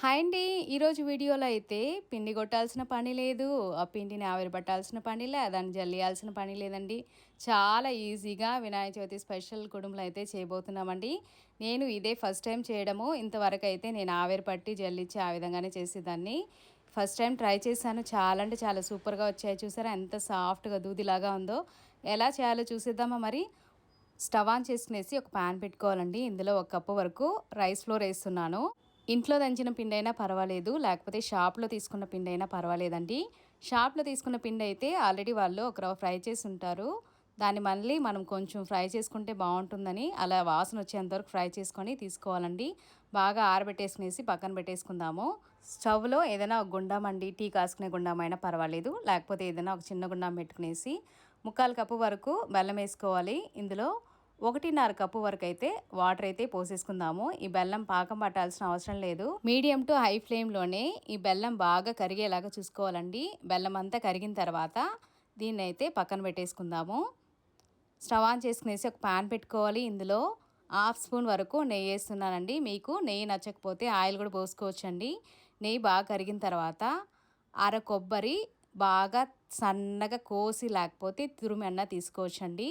Hi అండి. ఈరోజు వీడియోలో అయితే పిండి కొట్టాల్సిన పని లేదు ఆ పిండిని ఆవిరి పట్టాల్సిన పని లే దాన్ని జల్లియాల్సిన పని లేదండి. చాలా ఈజీగా వినాయక చవితి స్పెషల్ కుడుములు అయితే చేయబోతున్నామండి. నేను ఇదే ఫస్ట్ టైం చేయడము. ఇంతవరకు అయితే నేను ఆవిరి పట్టి జల్లిచ్చి ఆ విధంగానే చేసేదాన్ని. ఫస్ట్ టైం ట్రై చేశాను. చాలా అంటే చాలా సూపర్గా వచ్చాయి. చూసారా ఎంత సాఫ్ట్గా దూదిలాగా ఉందో. ఎలా చేయాలో చూసేద్దామా మరి. స్టవ్ ఆన్ చేసుకునేసి ఒక ప్యాన్ పెట్టుకోవాలండి. ఇందులో ఒక కప్పు వరకు రైస్ ఫ్లోర్ వేస్తున్నాను. ఇంట్లో దంచిన పిండి అయినా పర్వాలేదు లేకపోతే షాప్లో తీసుకున్న పిండి అయినా పర్వాలేదండి. షాప్లో తీసుకున్న పిండి అయితే ఆల్రెడీ వాళ్ళు ఒక ఫ్రై చేసి ఉంటారు. దాన్ని మళ్ళీ మనం కొంచెం ఫ్రై చేసుకుంటే బాగుంటుందని అలా వాసన వచ్చేంతవరకు ఫ్రై చేసుకొని తీసుకోవాలండి. బాగా ఆరబెట్టేసుకునేసి పక్కన పెట్టేసుకుందాము. స్టవ్లో ఏదైనా ఒక గుండం అండి టీ కాసుకునే గుండం అయినా పర్వాలేదు. లేకపోతే ఏదైనా ఒక చిన్న గుండం పెట్టుకునేసి ముక్కాలు కప్పు వరకు బెల్లం వేసుకోవాలి. ఇందులో ఒకటిన్నర కప్పు వరకు అయితే వాటర్ అయితే పోసేసుకుందాము. ఈ బెల్లం పాకం పట్టాల్సిన అవసరం లేదు. మీడియం టు హై ఫ్లేమ్లోనే ఈ బెల్లం బాగా కరిగేలాగా చూసుకోవాలండి. బెల్లం అంతా కరిగిన తర్వాత దీన్ని అయితే పక్కన పెట్టేసుకుందాము. స్టవ్ ఆన్ చేసుకునేసి ఒక ప్యాన్ పెట్టుకోవాలి. ఇందులో హాఫ్ స్పూన్ వరకు నెయ్యి వేస్తున్నానండి. మీకు నెయ్యి నచ్చకపోతే ఆయిల్ కూడా పోసుకోవచ్చండి. నెయ్యి బాగా కరిగిన తర్వాత అర కొబ్బరి బాగా సన్నగా కోసి లేకపోతే తురుమి అన్న తీసుకోవచ్చండి.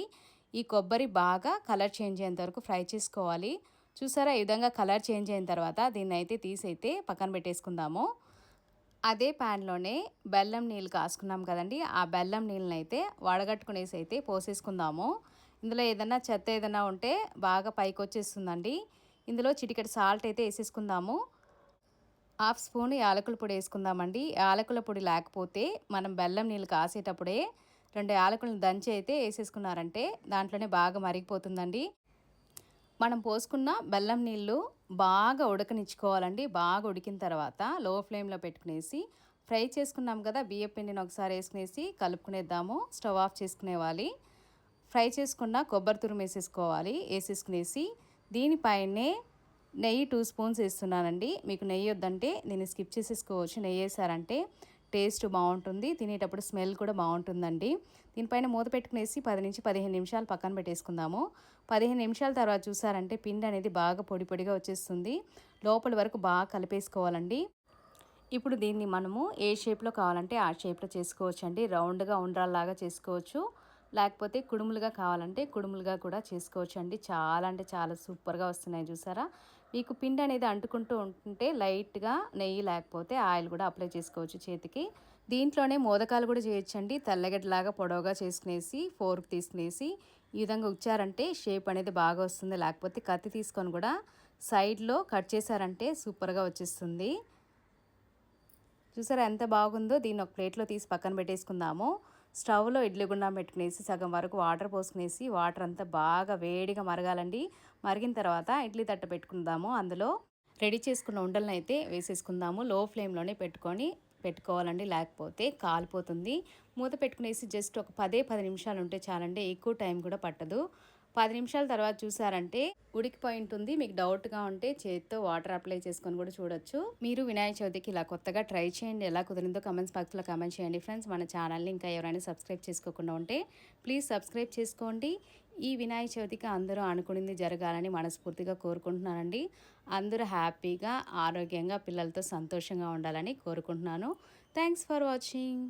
ఈ కొబ్బరి బాగా కలర్ చేంజ్ అయ్యేంత వరకు ఫ్రై చేసుకోవాలి. చూసారా? ఈ విధంగా కలర్ చేంజ్ అయిన తర్వాత దీన్ని అయితే తీసైతే పక్కన పెట్టేసుకుందాము. అదే ప్యాన్లోనే బెల్లం నీళ్ళు కాసుకున్నాం కదండి. ఆ బెల్లం నీళ్ళని అయితే వడగట్టుకునేసి అయితే పోసేసుకుందాము. ఇందులో ఏదైనా చెత్త ఏదైనా ఉంటే బాగా పైకి వచ్చేస్తుందండి ఇందులో చిటికెడు సాల్ట్ అయితే వేసేసుకుందాము. హాఫ్ స్పూన్ యాలకుల పొడి వేసుకుందామండి. యాలకుల పొడి లేకపోతే మనం బెల్లం నీళ్ళు కాసేటప్పుడే రెండు యాలకులను దంచి అయితే వేసేసుకున్నారంటే దాంట్లోనే బాగా మరిగిపోతుందండి. మనం పోసుకున్న బెల్లం నీళ్ళు బాగా ఉడకనిచ్చుకోవాలండి. బాగా ఉడికిన తర్వాత లో ఫ్లేమ్లో పెట్టుకునేసి ఫ్రై చేసుకున్నాం కదా బియ్య పిండిని ఒకసారి వేసుకునేసి కలుపుకునేద్దాము. స్టవ్ ఆఫ్ చేసుకునేవాలి. ఫ్రై చేసుకున్న కొబ్బరి తురుము వేసేసుకోవాలి. వేసేసుకునేసి దీనిపైనే నెయ్యి టూ స్పూన్స్ వేస్తున్నానండి. మీకు నెయ్యి వద్దంటే దీన్ని స్కిప్ చేసేసుకోవచ్చు. నెయ్యి వేసారంటే టేస్ట్ బాగుంటుంది తినేటప్పుడు స్మెల్ కూడా బాగుంటుందండి. దీనిపైన మూత పెట్టుకునేసి పది నుంచి పదిహేను నిమిషాలు పక్కన పెట్టేసుకుందాము. పదిహేను నిమిషాల తర్వాత చూసారంటే పిండి అనేది బాగా పొడి పొడిగా వచ్చేస్తుంది. లోపల వరకు బాగా కలిపేసుకోవాలండి. ఇప్పుడు దీన్ని మనము ఏ షేప్లో కావాలంటే ఆ షేప్లో చేసుకోవచ్చు అండి రౌండ్గా ఉండ్రాల్లాగా చేసుకోవచ్చు. లేకపోతే కుడుములుగా కావాలంటే కుడుములుగా కూడా చేసుకోవచ్చు అండి చాలా అంటే చాలా సూపర్గా వస్తున్నాయి చూసారా? మీకు పిండి అనేది అంటుకుంటూ ఉంటుంటే లైట్గా నెయ్యి లేకపోతే ఆయిల్ కూడా అప్లై చేసుకోవచ్చు చేతికి. దీంట్లోనే మోదకాలు కూడా చేయొచ్చండి. తెల్లగడ్డలాగా పొడవుగా చేసుకునేసి ఫోర్క్ తీసుకునేసి ఈ విధంగా ఉచ్చారంటే షేప్ అనేది బాగా వస్తుంది. లేకపోతే కత్తి తీసుకొని కూడా సైడ్లో కట్ చేశారంటే సూపర్గా వచ్చేస్తుంది. చూసారా ఎంత బాగుందో? దీన్ని ఒక ప్లేట్లో తీసి పక్కన పెట్టేసుకుందాము. స్టవ్లో ఇడ్లీ గుండం పెట్టుకునేసి సగం వరకు వాటర్ పోసుకునేసి వాటర్ అంతా బాగా వేడిగా మరగాలండి. మరిగిన తర్వాత ఇడ్లీ తట్ట పెట్టుకుందాము. అందులో రెడీ చేసుకున్న ఉండలను అయితే వేసేసుకుందాము. లో ఫ్లేమ్లోనే పెట్టుకొని పెట్టుకోవాలండి. లేకపోతే కాలిపోతుంది. మూత పెట్టుకునేసి జస్ట్ ఒక పదే పది నిమిషాలు ఉంటే చాలండి. ఎక్కువ టైం కూడా పట్టదు. పది నిమిషాల తర్వాత చూసారంటే ఉడికిపోయి ఉంటుంది మీకు డౌట్గా ఉంటే చేతితో వాటర్ అప్లై చేసుకొని కూడా చూడొచ్చు. మీరు వినాయక చవితికి ఇలా కొత్తగా ట్రై చేయండి. ఎలా కుదిరిందో కమెంట్స్ బాక్స్లో కమెంట్ చేయండి ఫ్రెండ్స్. మన ఛానల్ని ఇంకా ఎవరైనా సబ్స్క్రైబ్ చేసుకోకుండా ఉంటే ప్లీజ్ సబ్స్క్రైబ్ చేసుకోండి. ఈ వినాయక చవితికి అందరూ అనుకునింది జరగాలని మనస్ఫూర్తిగా కోరుకుంటున్నానండి. అందరూ హ్యాపీగా ఆరోగ్యంగా పిల్లలతో సంతోషంగా ఉండాలని కోరుకుంటున్నాను. Thanks for watching.